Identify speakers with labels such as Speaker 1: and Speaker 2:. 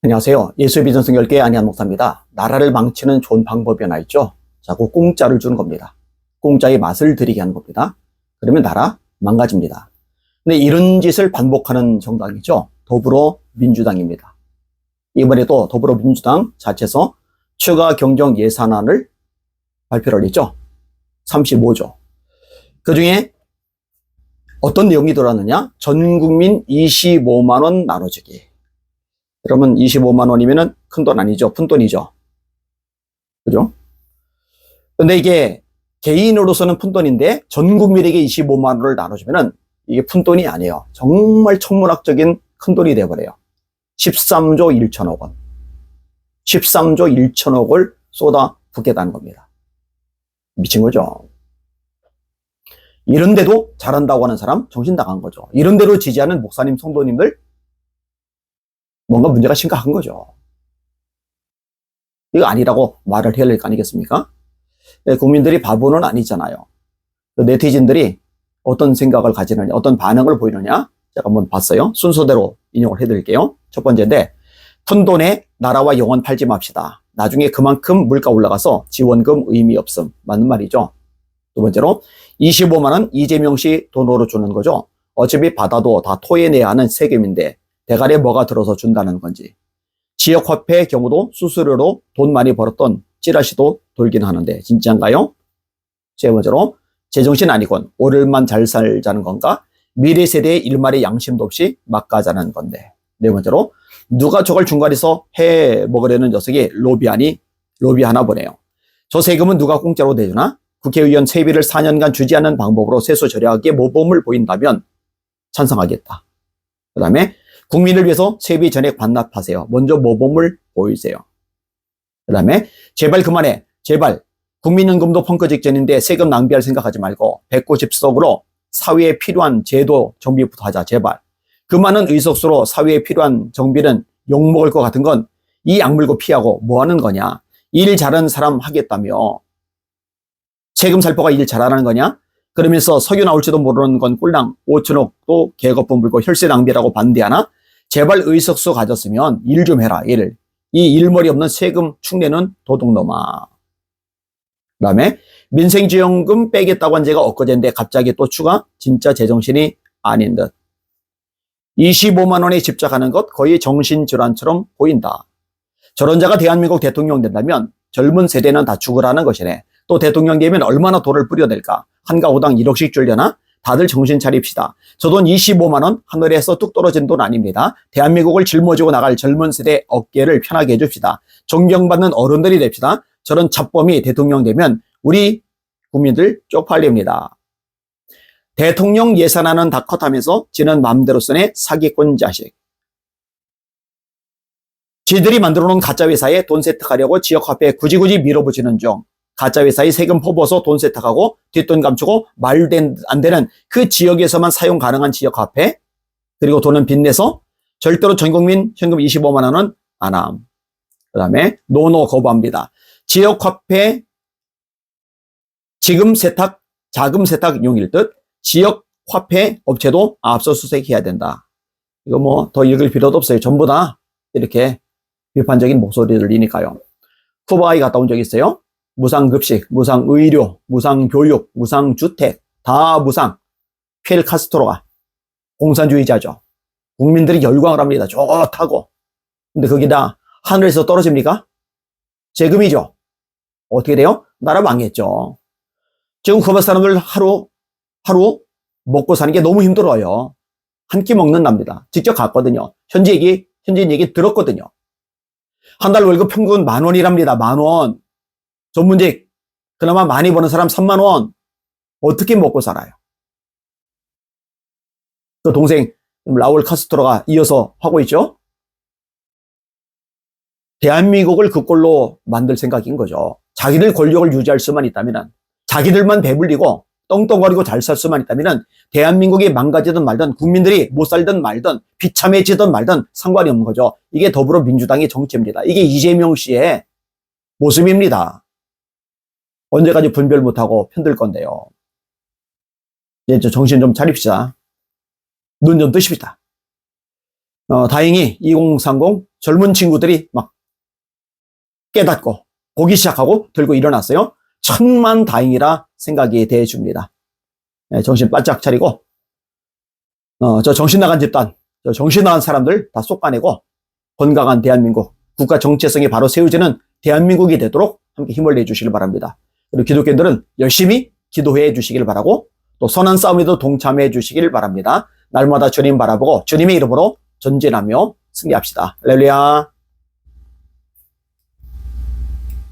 Speaker 1: 안녕하세요. 예수의 비전 성결교회 안희한 목사입니다. 나라를 망치는 좋은 방법이 하나 있죠. 자꾸 공짜를 주는 겁니다. 공짜의 맛을 들이게 하는 겁니다. 그러면 나라 망가집니다. 근데 이런 짓을 반복하는 정당이죠. 더불어민주당입니다. 이번에도 더불어민주당 자체에서 추가 경정 예산안을 발표를 했죠. 35조. 그 중에 어떤 내용이 들어왔느냐? 전 국민 25만 원 나눠주기. 그러면 25만 원이면은 큰 돈 아니죠. 푼 돈이죠. 그죠? 근데 이게 개인으로서는 푼 돈인데 전 국민에게 25만 원을 나눠주면은 이게 푼 돈이 아니에요. 정말 천문학적인 큰 돈이 돼버려요. 13조 1천억 원. 13조 1천억을 쏟아 붓겠다는 겁니다. 미친 거죠. 이런데도 잘한다고 하는 사람 정신 나간 거죠. 이런대로 지지하는 목사님, 성도님들 뭔가 문제가 심각한 거죠. 이거 아니라고 말을 해야 될 거 아니겠습니까? 네, 국민들이 바보는 아니잖아요. 그 네티즌들이 어떤 생각을 가지느냐, 어떤 반응을 보이느냐, 제가 한번 봤어요. 순서대로 인용을 해드릴게요. 첫 번째인데, 푼 돈에 나라와 영혼 팔지 맙시다. 나중에 그만큼 물가 올라가서 지원금 의미 없음. 맞는 말이죠. 두 번째로, 25만원 이재명 씨 돈으로 주는 거죠. 어차피 받아도 다 토해내야 하는 세금인데, 대가리에 뭐가 들어서 준다는 건지. 지역 화폐의 경우도 수수료로 돈 많이 벌었던 찌라시도 돌긴 하는데 진짜인가요? 세 번째로 제정신 아니건 오늘만 잘 살자는 건가? 미래 세대의 일말의 양심도 없이 막 가자는 건데. 네 번째로 누가 저걸 중간에서 해 먹으려는 녀석이 로비하니 로비하나 보네요. 저 세금은 누가 공짜로 내주나? 국회의원 세비를 4년간 주지 않는 방법으로 세수 절약에 모범을 보인다면 찬성하겠다. 그 다음에 국민을 위해서 세비 전액 반납하세요. 먼저 모범을 보이세요. 그 다음에 제발 그만해. 제발 국민연금도 펑크 직전인데 세금 낭비할 생각하지 말고 190석으로 사회에 필요한 제도 정비부터 하자. 제발. 그 많은 의석수로 사회에 필요한 정비는 욕먹을 것 같은 건 이 악물고 피하고 뭐 하는 거냐. 일 잘하는 사람 하겠다며. 세금 살포가 일 잘하는 거냐? 그러면서 석유 나올지도 모르는 건 꿀랑 5천억도 개거품 불고 혈세 낭비라고 반대하나? 제발 의석수 가졌으면 일 좀 해라, 일. 이 일머리 없는 세금 축내는 도둑놈아. 그 다음에 민생지원금 빼겠다고 한 제가 엊그제인데 갑자기 또 추가? 진짜 제정신이 아닌 듯. 25만 원에 집착하는 것 거의 정신질환처럼 보인다. 저런 자가 대한민국 대통령 된다면 젊은 세대는 다 죽으라는 것이네. 또 대통령 되면 얼마나 돈을 뿌려댈까? 한가 호당 1억씩 줄려나? 다들 정신 차립시다. 저 돈 25만 원 하늘에서 뚝 떨어진 돈 아닙니다. 대한민국을 짊어지고 나갈 젊은 세대 어깨를 편하게 해줍시다. 존경받는 어른들이 됩시다. 저런 잡범이 대통령 되면 우리 국민들 쪽팔립니다. 대통령 예산안은 다 컷하면서 지는 마음대로 쓰네 사기꾼 자식. 지들이 만들어 놓은 가짜 회사에 돈 세탁하려고 지역 화폐에 굳이 굳이 밀어붙이는 중 가짜 회사에 세금 퍼부어서 돈 세탁하고 뒷돈 감추고 말도 안 되는 그 지역에서만 사용 가능한 지역 화폐 그리고 돈은 빚내서 절대로 전 국민 현금 25만 원은 안 함. 그 다음에 노노 거부합니다. 지역 화폐 지금 세탁 자금 세탁 용일 듯 지역 화폐 업체도 압수수색해야 된다. 이거 뭐 더 읽을 필요도 없어요. 전부 다 이렇게 비판적인 목소리들이니까요. 쿠바에 갔다 온 적 있어요? 무상급식, 무상의료, 무상교육, 무상주택, 다 무상. 필 카스트로가 공산주의자죠. 국민들이 열광을 합니다. 좋다고. 근데 그게 다 하늘에서 떨어집니까? 세금이죠. 어떻게 돼요? 나라 망했죠. 지금 쿠바 사람들 하루, 하루 먹고 사는 게 너무 힘들어요. 한 끼 먹는답니다. 직접 갔거든요. 현지 얘기, 현지인 얘기 들었거든요. 한 달 월급 평균 만 원이랍니다. 만 원. 전문직 그나마 많이 버는 사람 3만 원 어떻게 먹고 살아요? 그 동생 라울 카스트로가 이어서 하고 있죠. 대한민국을 그 꼴로 만들 생각인 거죠. 자기들 권력을 유지할 수만 있다면 자기들만 배불리고 떵떵거리고 잘 살 수만 있다면 대한민국이 망가지든 말든 국민들이 못 살든 말든 비참해지든 말든 상관이 없는 거죠. 이게 더불어민주당의 정치입니다. 이게 이재명 씨의 모습입니다. 언제까지 분별 못하고 편들 건데요. 이제 정신 좀 차립시다. 눈 좀 뜨십시다. 어, 다행히 2030 젊은 친구들이 막 깨닫고 보기 시작하고 들고 일어났어요. 천만 다행이라 생각이 돼줍니다. 네, 정신 바짝 차리고 어, 저 정신 나간 집단, 저 정신 나간 사람들 다 쏙가내고 건강한 대한민국, 국가 정체성이 바로 세워지는 대한민국이 되도록 함께 힘을 내주시길 바랍니다. 그리고 기독교인들은 열심히 기도해 주시길 바라고 또 선한 싸움에도 동참해 주시길 바랍니다. 날마다 주님 바라보고 주님의 이름으로 전진하며 승리합시다. 할렐루야.